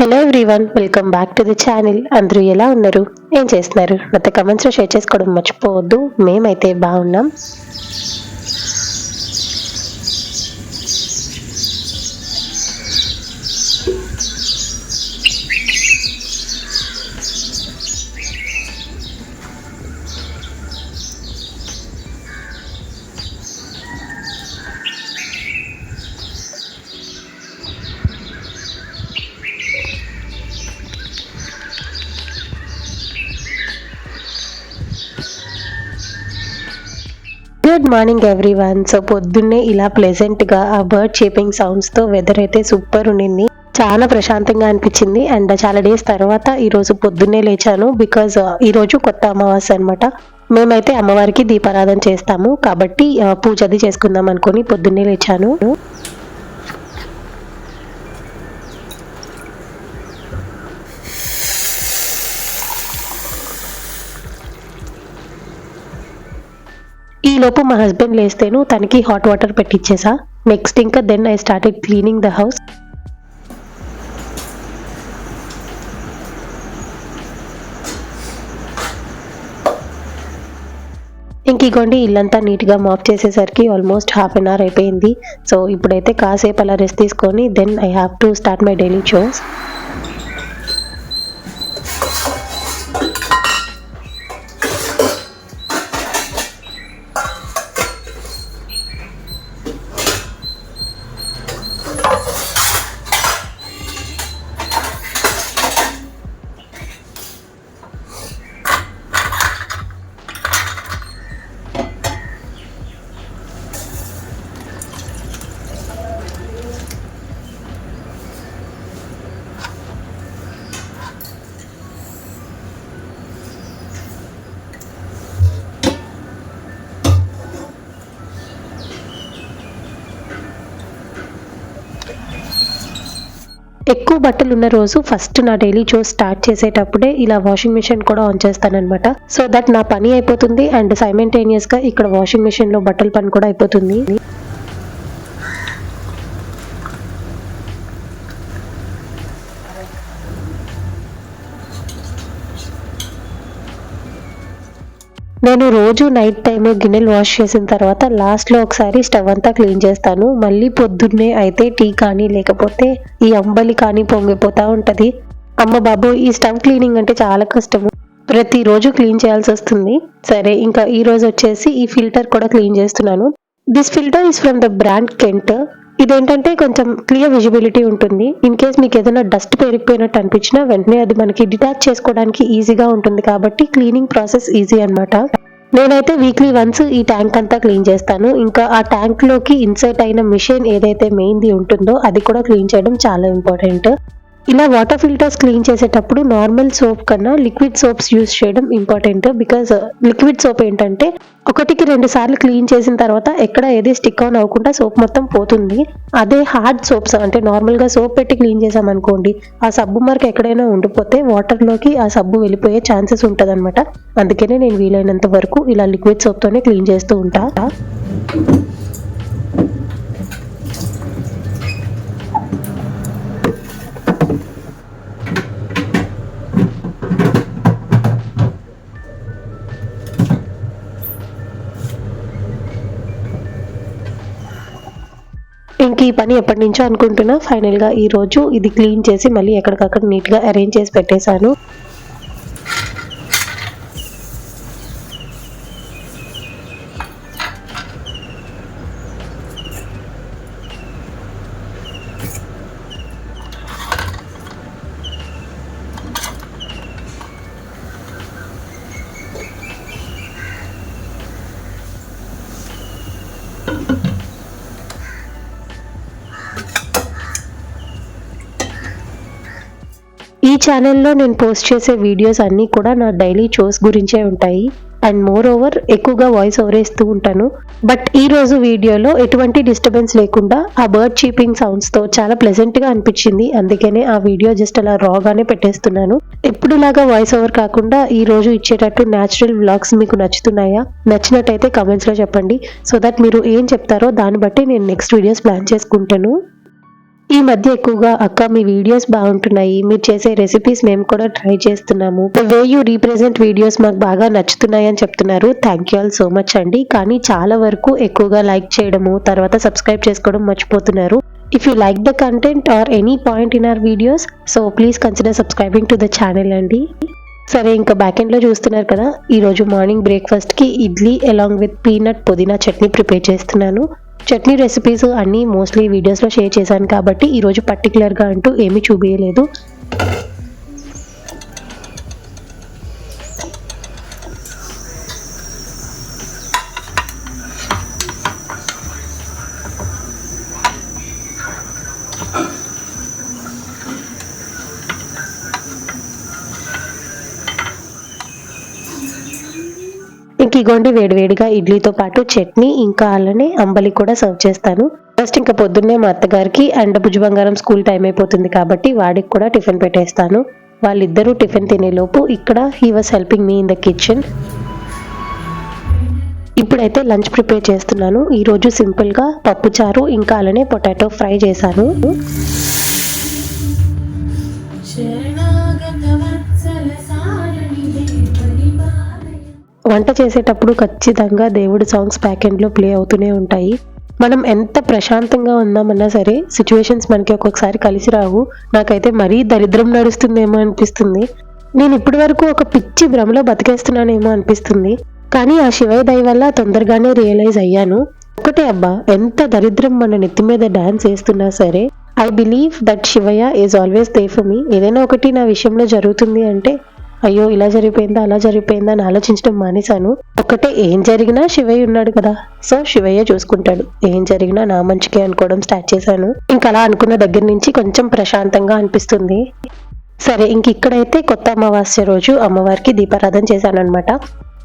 Hello everyone welcome back to the channel అందరూ ఎలా ఉన్నారు? ఏం చేస్తున్నారు? నాతో కమెంట్స్లో షేర్ చేసుకోవడం మర్చిపోవద్దు. మేమైతే బాగున్నాం. Good morning everyone. సో పొద్దున్నే ఇలా ప్లెజెంట్గా ఆ బర్డ్ షేపింగ్ సౌండ్స్తో వెదర్ అయితే సూపర్ ఉండింది. చాలా ప్రశాంతంగా అనిపించింది. అండ్ చాలా డేస్ తర్వాత ఈరోజు పొద్దున్నే లేచాను బికాజ్ ఈరోజు కొత్త అమావాస్య అనమాట మేమైతే అమ్మవారికి దీపారాధన చేస్తాము. కాబట్టి పూజ అది చేసుకుందాం అనుకుని పొద్దున్నే లేచాను. ఈలోపు లోపు మా హస్బెండ్ లేస్తేను తనకి హాట్ వాటర్ పెట్టించేసా నెక్స్ట్ ఇంకా then I started cleaning the house ఇంక ఇగోండి ఇల్లంతా నీట్గా మాప్ చేసేసరికి ఆల్మోస్ట్ హాఫ్ అన్ అవర్ అయిపోయింది. సో ఇప్పుడైతే కాసేపు అలా రెస్ట్ తీసుకొని then I have to start my daily shows ఎక్కువ బట్టలు ఉన్న రోజు ఫస్ట్ నా డైలీ షో స్టార్ట్ చేసేటప్పుడే ఇలా వాషింగ్ మిషన్ కూడా ఆన్ చేస్తానమాట సో దట్ నా పని అయిపోతుంది అండ్ సైమెంటేనియస్గా ఇక్కడ వాషింగ్ మిషన్లో బట్టల పని కూడా అయిపోతుంది. నేను రోజు నైట్ టైం గిన్నెలు వాష్ చేసిన తర్వాత లాస్ట్లో ఒకసారి స్టవ్ అంతా క్లీన్ చేస్తాను. మళ్ళీ పొద్దున్నే అయితే టీ కానీ లేకపోతే ఈ అంబలి కానీ పొంగిపోతూ ఉంటుంది. అమ్మ బాబు ఈ స్టవ్ క్లీనింగ్ అంటే చాలా కష్టము ప్రతిరోజు క్లీన్ చేయాల్సి వస్తుంది. సరే ఇంకా ఈ రోజు వచ్చేసి ఈ ఫిల్టర్ కూడా క్లీన్ చేస్తున్నాను. This filter is from the brand Kent ఇదేంటంటే కొంచెం క్లియర్ విజిబిలిటీ ఉంటుంది. ఇన్ కేస్ మీకు ఏదైనా డస్ట్ పెరిగిపోయినట్టు అనిపించినా వెంటనే అది మనకి డిటాచ్ చేసుకోవడానికి ఈజీగా ఉంటుంది కాబట్టి క్లీనింగ్ ప్రాసెస్ ఈజీ అనమాట నేనైతే వీక్లీ వన్స్ ఈ ట్యాంక్ అంతా క్లీన్ చేస్తాను. ఇంకా ఆ ట్యాంక్లోకి ఇన్సర్ట్ అయిన మిషన్ ఏదైతే మెయిన్ది ఉంటుందో అది కూడా క్లీన్ చేయడం చాలా ఇంపార్టెంట్ ఇలా వాటర్ ఫిల్టర్స్ క్లీన్ చేసేటప్పుడు నార్మల్ సోప్ కన్నా లిక్విడ్ సోప్స్ యూస్ చేయడం ఇంపార్టెంట్ బికాజ్ లిక్విడ్ సోప్ ఏంటంటే ఒకటికి రెండు సార్లు క్లీన్ చేసిన తర్వాత ఎక్కడ ఏది స్టిక్ ఆన్ అవ్వకుండా సోప్ మొత్తం పోతుంది. అదే హార్డ్ సోప్స్ అంటే నార్మల్గా సోప్ పెట్టి క్లీన్ చేసామనుకోండి ఆ సబ్బు మార్క్ ఎక్కడైనా ఉండిపోతే వాటర్లోకి ఆ సబ్బు వెళ్ళిపోయే ఛాన్సెస్ ఉంటుంది అందుకనే నేను వీలైనంత వరకు ఇలా లిక్విడ్ సోప్తోనే క్లీన్ చేస్తూ ఉంటా. ఈ పని ఎప్పటి నుంచో అనుకుంటున్నా. ఫైనల్గా ఈ రోజు ఇది క్లీన్ చేసి మళ్ళీ ఎక్కడికక్కడ నీట్గా అరేంజ్ చేసి పెట్టేశాను. ఛానల్లో నేను పోస్ట్ చేసే వీడియోస్ అన్నీ కూడా నా డైలీ షోస్ గురించే ఉంటాయి. అండ్ మోర్ ఓవర్ ఎక్కువగా వాయిస్ ఓవర్ ఇస్తూ ఉంటాను. బట్ ఈ రోజు వీడియోలో ఎటువంటి డిస్టర్బెన్స్ లేకుండా ఆ బర్డ్ చీపింగ్ సౌండ్స్తో చాలా ప్లెజెంట్గా అనిపించింది. అందుకనే ఆ వీడియో జస్ట్ అలా రాగానే పెట్టేస్తున్నాను. ఎప్పుడులాగా వాయిస్ ఓవర్ కాకుండా ఈ రోజు ఇచ్చేటట్టు న్యాచురల్ వ్లాగ్స్ మీకు నచ్చుతున్నాయా? నచ్చినట్టయితే కమెంట్స్లో చెప్పండి. సో దట్ మీరు ఏం చెప్తారో దాన్ని బట్టి నేను నెక్స్ట్ వీడియోస్ ప్లాన్ చేసుకుంటాను. ఈ మధ్య ఎక్కువగా అక్క మీ వీడియోస్ బాగుంటున్నాయి. మీరు చేసే రెసిపీస్ మేము కూడా ట్రై చేస్తున్నాము. వే యూ రీప్రజెంట్ వీడియోస్ మాకు బాగా నచ్చుతున్నాయి అని చెప్తున్నారు. Thank you all so much అండి. కానీ చాలా వరకు ఎక్కువగా లైక్ చేయడము తర్వాత సబ్స్క్రైబ్ చేసుకోవడం మర్చిపోతున్నారు. If you like the content or any point in our videos so please consider subscribing to the channel అండి. సరే ఇంకా బ్యాక్ ఎండ్లో చూస్తున్నారు కదా. ఈరోజు మార్నింగ్ బ్రేక్ఫాస్ట్కి ఇడ్లీ అలాంగ్ విత్ పీనట్ పుదీనా చట్నీ ప్రిపేర్ చేస్తున్నాను. చట్నీ రెసిపీస్ అన్నీ మోస్ట్లీ వీడియోస్లో షేర్ చేశాను కాబట్టి ఈరోజు పర్టికులర్గా అంటూ ఏమీ చూపించలేదు ఇంక ఇగోండి వేడివేడిగా ఇడ్లీతో పాటు చట్నీ ఇంకా అలానే అంబలి కూడా సర్వ్ చేస్తాను. ఫస్ట్ ఇంకా పొద్దున్నే మా అత్తగారికి అండ్ భుజ బంగారం స్కూల్ టైం అయిపోతుంది కాబట్టి వాడికి కూడా టిఫిన్ పెట్టేస్తాను. వాళ్ళిద్దరూ టిఫిన్ తినేలోపు ఇక్కడ he was helping me in the kitchen. ఇప్పుడైతే లంచ్ ప్రిపేర్ చేస్తున్నాను. ఈరోజు సింపుల్గా పప్పుచారు ఇంకా అలానే పొటాటో ఫ్రై చేశాను. వంట చేసేటప్పుడు ఖచ్చితంగా దేవుడి సాంగ్స్ బ్యాక్ ఎండ్లో ప్లే అవుతూనే ఉంటాయి. మనం ఎంత ప్రశాంతంగా ఉందామన్నా సరే సిచ్యువేషన్స్ మనకి ఒక్కొక్కసారి కలిసి రావు. నాకైతే మరీ దరిద్రం నడుస్తుందేమో అనిపిస్తుంది. నేను ఇప్పటి వరకు ఒక పిచ్చి భ్రమలో బతికేస్తున్నానేమో అనిపిస్తుంది. కానీ ఆ శివయ్య దయ వల్ల తొందరగానే రియలైజ్ అయ్యాను. ఒకటే అబ్బా ఎంత దరిద్రం మన నెత్తి మీద డాన్స్ వేస్తున్నా సరే I believe that Shivayya is always there for me ఏదైనా ఒకటి నా విషయంలో జరుగుతుంది అంటే అయ్యో ఇలా జరిగిపోయిందా అలా జరిగిపోయిందా అని ఆలోచించడం మానేశాను. ఒక్కటే ఏం జరిగినా శివయ్య ఉన్నాడు కదా. సో శివయ్య చూసుకుంటాడు. ఏం జరిగినా నా మంచికే అనుకోవడం స్టార్ట్ చేశాను. ఇంకా అలా అనుకున్న దగ్గర నుంచి కొంచెం ప్రశాంతంగా అనిపిస్తుంది. సరే ఇంక ఇక్కడైతే కొత్త అమావాస్య రోజు అమ్మవారికి దీపారాధన చేశాను అనమాట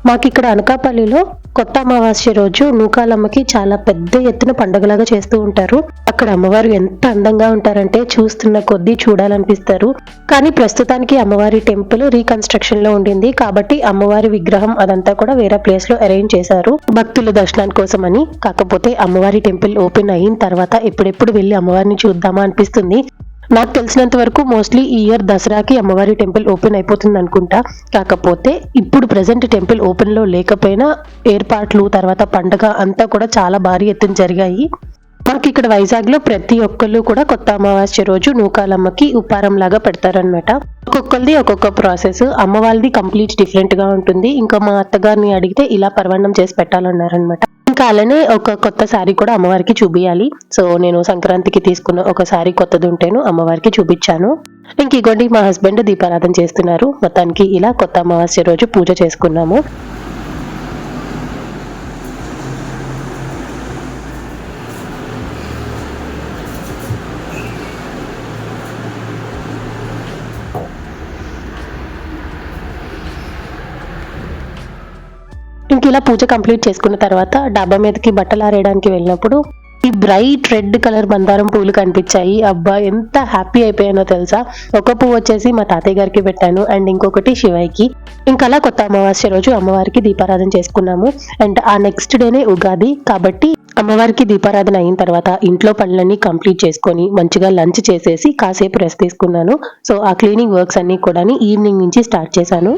మాకు ఇక్కడ అనకాపల్లిలో కొత్త అమావాస్య రోజు నూకాలమ్మకి చాలా పెద్ద ఎత్తున పండుగలాగా చేస్తూ ఉంటారు. అక్కడ అమ్మవారు ఎంత అందంగా ఉంటారంటే చూస్తున్న కొద్దీ చూడాలనిపిస్తారు. కానీ ప్రస్తుతానికి అమ్మవారి టెంపుల్ రీకన్స్ట్రక్షన్లో ఉండింది. కాబట్టి అమ్మవారి విగ్రహం అదంతా కూడా వేరే ప్లేస్లో అరేంజ్ చేశారు. భక్తుల దర్శనానికి కోసం అని కాకపోతే అమ్మవారి టెంపుల్ ఓపెన్ అయిన తర్వాత ఎప్పుడెప్పుడు వెళ్ళి అమ్మవారిని చూద్దామా అనిపిస్తుంది. నాకు తెలిసినంత వరకు మోస్ట్లీ ఈ ఇయర్ దసరాకి అమ్మవారి టెంపుల్ ఓపెన్ అయిపోతుంది అనుకుంటా. కాకపోతే ఇప్పుడు ప్రజెంట్ టెంపుల్ ఓపెన్లో లేకపోయినా ఏర్పాట్లు తర్వాత పండగ అంతా కూడా చాలా భారీ ఎత్తున జరిగాయి. మాకు ఇక్కడ వైజాగ్లో ప్రతి ఒక్కళ్ళు కూడా కొత్త అమావాస్య రోజు నూకాలమ్మకి ఉపారం లాగా పెడతారనమాట ఒక్కొక్కరిది ఒక్కొక్క ప్రాసెస్ అమ్మ వాళ్ళది కంప్లీట్ డిఫరెంట్గా ఉంటుంది. ఇంకా మా అత్తగారిని అడిగితే ఇలా పర్వణం చేసి పెట్టాలన్నారనమాట ఇంకా అలానే ఒక కొత్త శారీ కూడా అమ్మవారికి చూపించాలి సో నేను సంక్రాంతికి తీసుకున్న ఒక శారీ కొత్తది ఉంటేను అమ్మవారికి చూపించాను ఇంక ఇగోండి మా హస్బెండ్ దీపారాధన చేస్తున్నారు. మొత్తానికి ఇలా కొత్త అమావాస్య రోజు పూజ చేసుకున్నాము. ఇలా పూజ కంప్లీట్ చేసుకున్న తర్వాత డాబా మీదకి బట్టలు ఆరేయడానికి వెళ్ళినప్పుడు ఈ బ్రైట్ రెడ్ కలర్ మందారం పూలు కనిపించాయి. అబ్బా ఎంత హ్యాపీ అయిపోయానో తెలుసా? ఒక పువ్వు వచ్చేసి మా తాతయ్య గారికి పెట్టాను అండ్ ఇంకొకటి శివాయికి ఇంకా అలా కొత్త అమావాస్య రోజు అమ్మవారికి దీపారాధన చేసుకున్నాము. అండ్ ఆ నెక్స్ట్ డేనే ఉగాది. కాబట్టి అమ్మవారికి దీపారాధన అయిన తర్వాత ఇంట్లో పనులన్నీ కంప్లీట్ చేసుకొని మంచిగా లంచ్ చేసేసి కాసేపు రెస్ట్ తీసుకున్నాను. సో ఆ క్లీనింగ్ వర్క్స్ అన్ని కూడా ఈవినింగ్ నుంచి స్టార్ట్ చేశాను.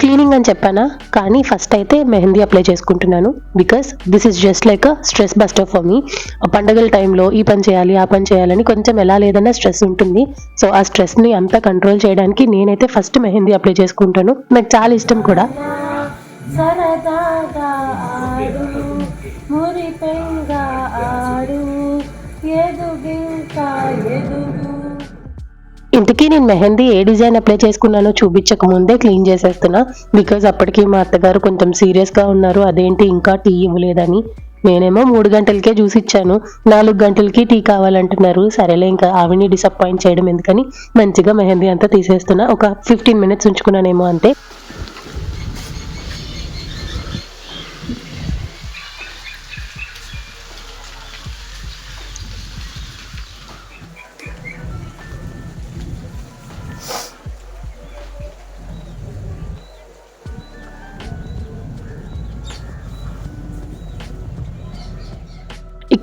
క్లీనింగ్ అని చెప్పానా? కానీ ఫస్ట్ అయితే మెహందీ అప్లై చేసుకుంటున్నాను. Because this is just like a stress buster for me పండగల టైంలో ఈ పని చేయాలి ఆ పని చేయాలని కొంచెం ఎలా లేదన్నా స్ట్రెస్ ఉంటుంది. సో ఆ స్ట్రెస్ని అంతా కంట్రోల్ చేయడానికి నేనైతే ఫస్ట్ మెహందీ అప్లై చేసుకుంటాను. నాకు చాలా ఇష్టం కూడా. సరదాగా మురిపెంగా ఆడు ఎదుగు ఇంతకీ నేను మెహందీ ఏ డిజైన్ అప్లై చేసుకున్నానో చూపించక ముందే క్లీన్ చేసేస్తున్నా. బికాజ్ అప్పటికి మా అత్తగారు కొంచెం సీరియస్గా ఉన్నారు. అదేంటి ఇంకా టీ ఇవ్వలేదని. నేనేమో మూడు గంటలకే చూసి ఇచ్చాను. నాలుగు గంటలకి టీ కావాలంటున్నారు. సరేలే ఇంకా ఆవిని డిసప్పాయింట్ చేయడం ఎందుకని మంచిగా మెహందీ అంతా తీసేస్తున్నా. ఒక ఫిఫ్టీన్ మినిట్స్ ఉంచుకున్నానేమో అంతే.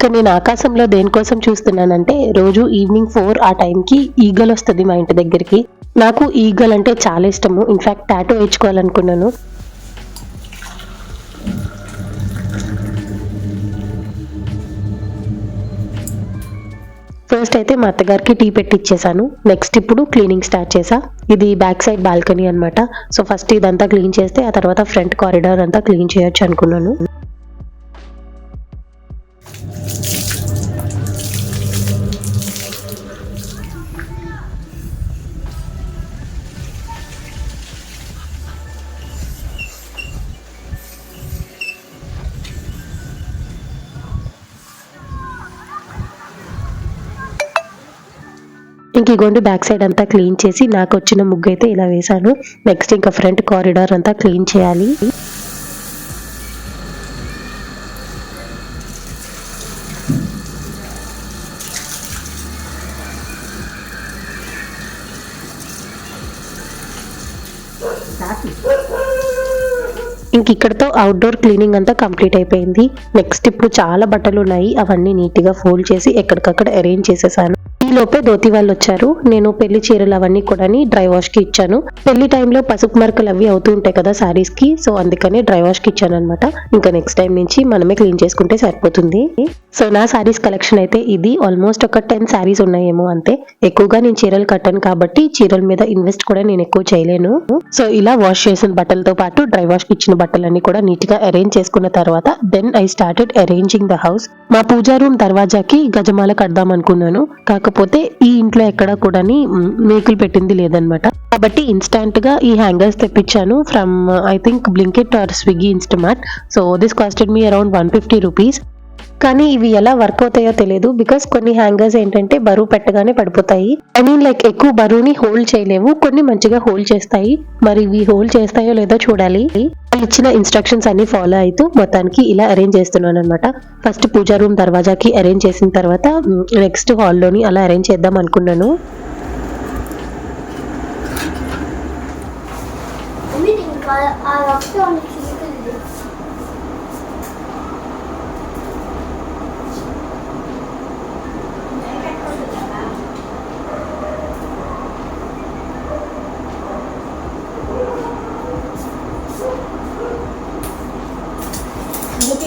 ఇక నేను ఆకాశంలో దేనికోసం చూస్తున్నానంటే రోజు ఈవినింగ్ ఫోర్ ఆ టైంకి ఈగల్ వస్తుంది మా ఇంటి దగ్గరికి. నాకు ఈగల్ అంటే చాలా ఇష్టము. In fact tattoo వేయించుకోవాలనుకున్నాను. ఫస్ట్ అయితే మా అత్తగారికి టీ పెట్టి ఇచ్చేసాను. నెక్స్ట్ ఇప్పుడు క్లీనింగ్ స్టార్ట్ చేసా. ఇది బ్యాక్ సైడ్ బాల్కనీ అనమాట సో ఫస్ట్ ఇదంతా క్లీన్ చేస్తే ఆ తర్వాత ఫ్రంట్ కారిడార్ అంతా క్లీన్ చేయొచ్చు అనుకున్నాను. ఇంక ఇగోండి బ్యాక్ సైడ్ అంతా క్లీన్ చేసి నాకు వచ్చిన ముగ్గు అయితే ఇలా వేశాను. నెక్స్ట్ ఇంకా ఫ్రంట్ కారిడార్ అంతా క్లీన్ చేయాలి. ఇంక ఇక్కడతో అవుట్డోర్ క్లీనింగ్ అంతా కంప్లీట్ అయిపోయింది. నెక్స్ట్ ఇప్పుడు చాలా బట్టలు ఉన్నాయి. అవన్నీ నీట్గా ఫోల్డ్ చేసి ఎక్కడికక్కడ అరేంజ్ చేసేసాను. లోపే ధోతి వాళ్ళు వచ్చారు నేను పెళ్ళి చీరలు అవన్నీ కూడా డ్రై వాష్కి ఇచ్చాను. పెళ్ళి టైంలో పసుపు మరకలు అవి అవుతూ ఉంటాయి కదా సారీస్కి సో అందుకనే డ్రై వాష్కి ఇచ్చాను అనమాట ఇంకా నెక్స్ట్ టైం నుంచి మనమే క్లీన్ చేసుకుంటే సరిపోతుంది. సో నా సారీస్ కలెక్షన్ అయితే ఇది. ఆల్మోస్ట్ ఒక టెన్ సారీస్ ఉన్నాయేమో అంతే. ఎక్కువగా నేను చీరలు కట్టాను కాబట్టి చీరల మీద ఇన్వెస్ట్ కూడా నేను ఎక్కువ చేయలేను. సో ఇలా వాష్ చేసిన బట్టలతో పాటు డ్రై వాష్కి ఇచ్చిన బట్టలన్నీ కూడా నీట్గా అరేంజ్ చేసుకున్న తర్వాత then I started arranging the house. మా పూజా రూమ్ దర్వాజాకి గజమాల కడదాం అనుకున్నాను. కాకపోతే ఈ ఇంట్లో ఎక్కడా కూడా మేకులు పెట్టింది లేదనమాట కాబట్టి ఇన్స్టాంట్గా ఈ హ్యాంగర్స్ తెప్పించాను from I think Blinkit or Swiggy Instamart so this costed me around one fifty rupees కానీ ఇవి ఎలా వర్క్ అవుతాయో తెలియదు బికాస్ కొన్ని హ్యాంగర్స్ ఏంటంటే బరువు పెట్టగానే పడిపోతాయి. ఐ మీన్ లైక్ ఎక్కువ బరువుని హోల్డ్ చేయలేవు. కొన్ని మంచిగా హోల్డ్ చేస్తాయి. మరి ఇవి హోల్డ్ చేస్తాయో లేదో చూడాలి. వాళ్ళు ఇచ్చిన ఇన్స్ట్రక్షన్స్ అన్ని ఫాలో అవుతూ మొత్తానికి ఇలా అరేంజ్ చేస్తున్నాను అనమాట ఫస్ట్ పూజా రూమ్ దర్వాజాకి అరేంజ్ చేసిన తర్వాత నెక్స్ట్ హాల్లోని అలా అరేంజ్ చేద్దాం అనుకున్నాను. Everything ఆ రక్త చిలుకలు హోల్ చేయాలి అవును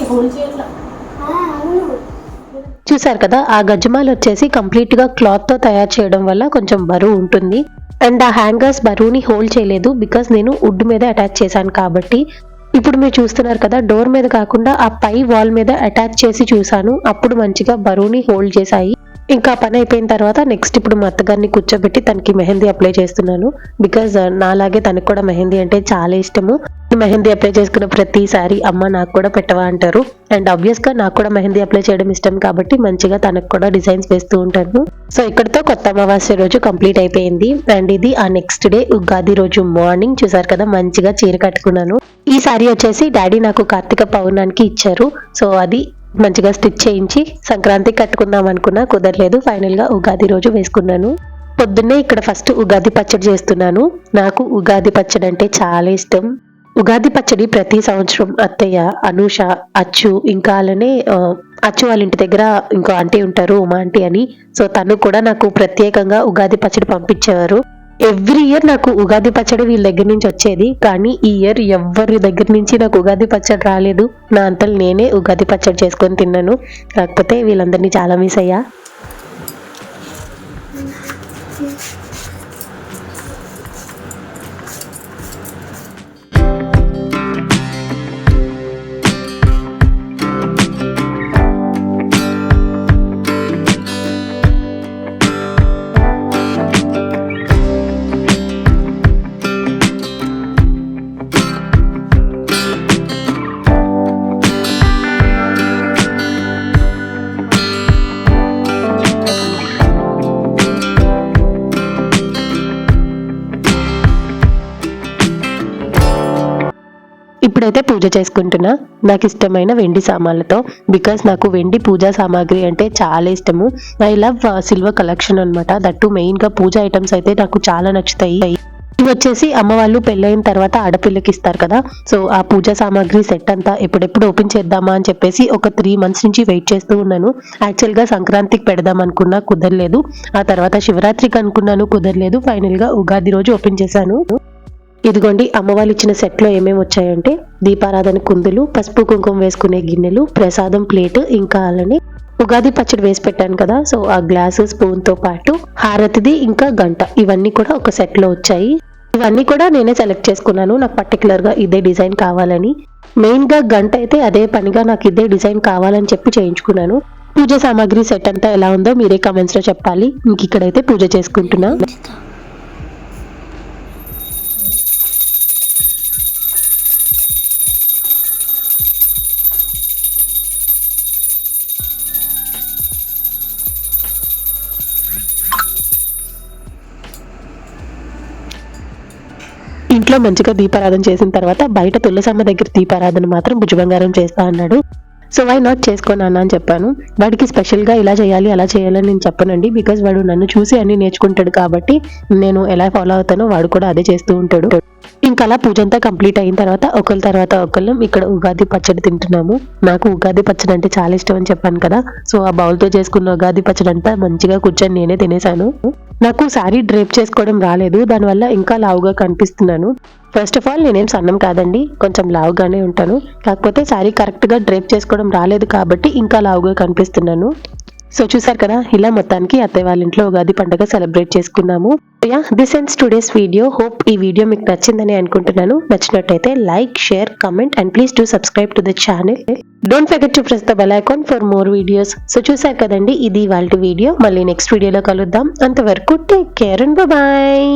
చూసారు కదా ఆ గజ్జమాలు వచ్చేసి కంప్లీట్గా క్లాత్తో క్లాత్తో తయారు చేయడం వల్ల కొంచెం బరువు ఉంటుంది. అండ్ ఆ హ్యాంగర్స్ బరువుని హోల్డ్ చేయలేదు బికాస్ నేను వుడ్ మీద అటాచ్ చేశాను కాబట్టి. ఇప్పుడు మీరు చూస్తున్నారు కదా డోర్ మీద కాకుండా ఆ పై వాల్ మీద అటాచ్ చేసి చూశాను. అప్పుడు మంచిగా బరువుని హోల్డ్ చేశాయి. ఇంకా పని అయిపోయిన తర్వాత నెక్స్ట్ ఇప్పుడు మా అత్తగారిని కూర్చోబెట్టి తనకి మెహందీ అప్లై చేస్తున్నాను. బికాజ్ uh, నాలాగే తనకు కూడా మెహందీ అంటే చాలా ఇష్టము. మెహందీ అప్లై చేసుకున్న ప్రతిసారి అమ్మ నాకు కూడా పెట్టవా అంటారు. అండ్ ఆబ్వియస్గా నాకు కూడా మెహందీ అప్లై చేయడం ఇష్టం కాబట్టి మంచిగా తనకు కూడా డిజైన్స్ వేస్తూ ఉంటాను. సో ఇక్కడతో కొత్త అమావాస్య రోజు కంప్లీట్ అయిపోయింది. అండ్ ఇది ఆ నెక్స్ట్ డే ఉగాది రోజు మార్నింగ్ చూసారు కదా మంచిగా చీర కట్టుకున్నాను. ఈ సారీ వచ్చేసి డాడీ నాకు కార్తీక పౌర్ణానికి ఇచ్చారు. సో అది మంచిగా స్టిచ్ చేయించి సంక్రాంతి కట్టుకుందాం అనుకున్నా కుదరలేదు. ఫైనల్గా ఉగాది రోజు వేసుకున్నాను. పొద్దున్నే ఇక్కడ ఫస్ట్ ఉగాది పచ్చడి చేస్తున్నాను. నాకు ఉగాది పచ్చడి అంటే చాలా ఇష్టం. ఉగాది పచ్చడి ప్రతి సంవత్సరం అత్తయ్య అనూష అచ్చు ఇంకా అలానే అచ్చు వాళ్ళ ఇంటి దగ్గర ఇంకో ఆంటీ ఉంటారు ఉమా ఆంటీ అని. సో తను కూడా నాకు ప్రత్యేకంగా ఉగాది పచ్చడి పంపించేవారు. ఎవ్రీ ఇయర్ నాకు ఉగాది పచ్చడి వీళ్ళ దగ్గర నుంచి వచ్చేది. కానీ ఈ ఇయర్ ఎవరి దగ్గర నుంచి నాకు ఉగాది పచ్చడి రాలేదు. నా అంతలు నేనే ఉగాది పచ్చడి చేసుకొని తిన్నాను. కాకపోతే వీళ్ళందరినీ చాలా మిస్ అయ్యా. ఇప్పుడైతే పూజ చేసుకుంటున్నా నాకు ఇష్టమైన వెండి సామాన్లతో బికాస్ నాకు వెండి పూజా సామాగ్రి అంటే చాలా ఇష్టము. ఐ లవ్ సిల్వర్ కలెక్షన్ అనమాట దట్టు మెయిన్గా పూజ ఐటమ్స్ అయితే నాకు చాలా నచ్చుతాయి. ఇవి వచ్చేసి అమ్మ వాళ్ళు పెళ్ళైన తర్వాత ఆడపిల్లకి ఇస్తారు కదా. సో ఆ పూజ సామాగ్రి సెట్ అంతా ఎప్పుడెప్పుడు ఓపెన్ చేద్దామా అని చెప్పేసి ఒక త్రీ మంత్స్ నుంచి వెయిట్ చేస్తూ ఉన్నాను. యాక్చువల్గా సంక్రాంతికి పెడదాం అనుకున్నా కుదరలేదు. ఆ తర్వాత శివరాత్రికి అనుకున్నాను కుదరలేదు. ఫైనల్గా ఉగాది రోజు ఓపెన్ చేశాను. ఇదిగోండి అమ్మ వాళ్ళు ఇచ్చిన సెట్లో ఏమేమి వచ్చాయంటే దీపారాధన కుందులు పసుపు కుంకుమ వేసుకునే గిన్నెలు ప్రసాదం ప్లేట్ ఇంకా అలానే ఉగాది పచ్చడి వేసి పెట్టాను కదా సో ఆ గ్లాసు స్పూన్తో పాటు హారతిది ఇంకా గంట. ఇవన్నీ కూడా ఒక సెట్లో వచ్చాయి. ఇవన్నీ కూడా నేనే సెలెక్ట్ చేసుకున్నాను నాకు పర్టికులర్గా ఇదే డిజైన్ కావాలని. మెయిన్గా గంట అయితే అదే పనిగా నాకు ఇదే డిజైన్ కావాలని చెప్పి చేయించుకున్నాను. పూజ సామాగ్రి సెట్ అంతా ఎలా ఉందో మీరే కమెంట్స్లో చెప్పాలి. ఇంక ఇక్కడైతే పూజ చేసుకుంటున్నా. ఇంట్లో మంచిగా దీపారాధన చేసిన తర్వాత బయట తులసమ్మ దగ్గర దీపారాధన మాత్రం భుజబంగారం చేస్తా అన్నాడు. సో వై నాట్ చేసుకోను అన్న అని చెప్పాను. వాడికి స్పెషల్గా ఇలా చేయాలి అలా చేయాలని నేను చెప్పనండి. బికాజ్ వాడు నన్ను చూసి అన్ని నేర్చుకుంటాడు కాబట్టి నేను ఎలా ఫాలో అవుతానో వాడు కూడా అదే చేస్తూ ఉంటాడు. ఇంకా అలా పూజ అంతా కంప్లీట్ అయిన తర్వాత ఒకరి తర్వాత ఒకళ్ళం ఇక్కడ ఉగాది పచ్చడి తింటున్నాము. నాకు ఉగాది పచ్చడి అంటే చాలా ఇష్టం అని చెప్పాను కదా. సో ఆ బౌల్తో చేసుకున్న ఉగాది పచ్చడి అంతా మంచిగా కూర్చొని నేనే తినేసాను నాకు శారీ డ్రేప్ చేసుకోవడం రాలేదు. దానివల్ల ఇంకా లావుగా కనిపిస్తున్నాను. ఫస్ట్ ఆఫ్ ఆల్ నేనేం సన్నం కాదండి. కొంచెం లావుగానే ఉంటాను. కాకపోతే శారీ కరెక్ట్గా డ్రేప్ చేసుకోవడం రాలేదు కాబట్టి ఇంకా లావుగా కనిపిస్తున్నాను. సో చూసారు కదా ఇలా మొత్తానికి అత్తయ్య వాళ్ళ ఇంట్లో ఉగాది పండుగ సెలబ్రేట్ చేసుకున్నాము. Yeah this ends today's video hope ఈ వీడియో మీకు నచ్చిందని అనుకుంటున్నాను. నచ్చినట్టయితే like share comment and please to subscribe to the channel don't forget to press the bell icon for more videos so చూసారు కదండి ఇది వాళ్ళ వీడియో మళ్ళీ నెక్స్ట్ వీడియోలో కలుద్దాం. అంతవరకు టేక్ కేర్ అండ్ బాయ్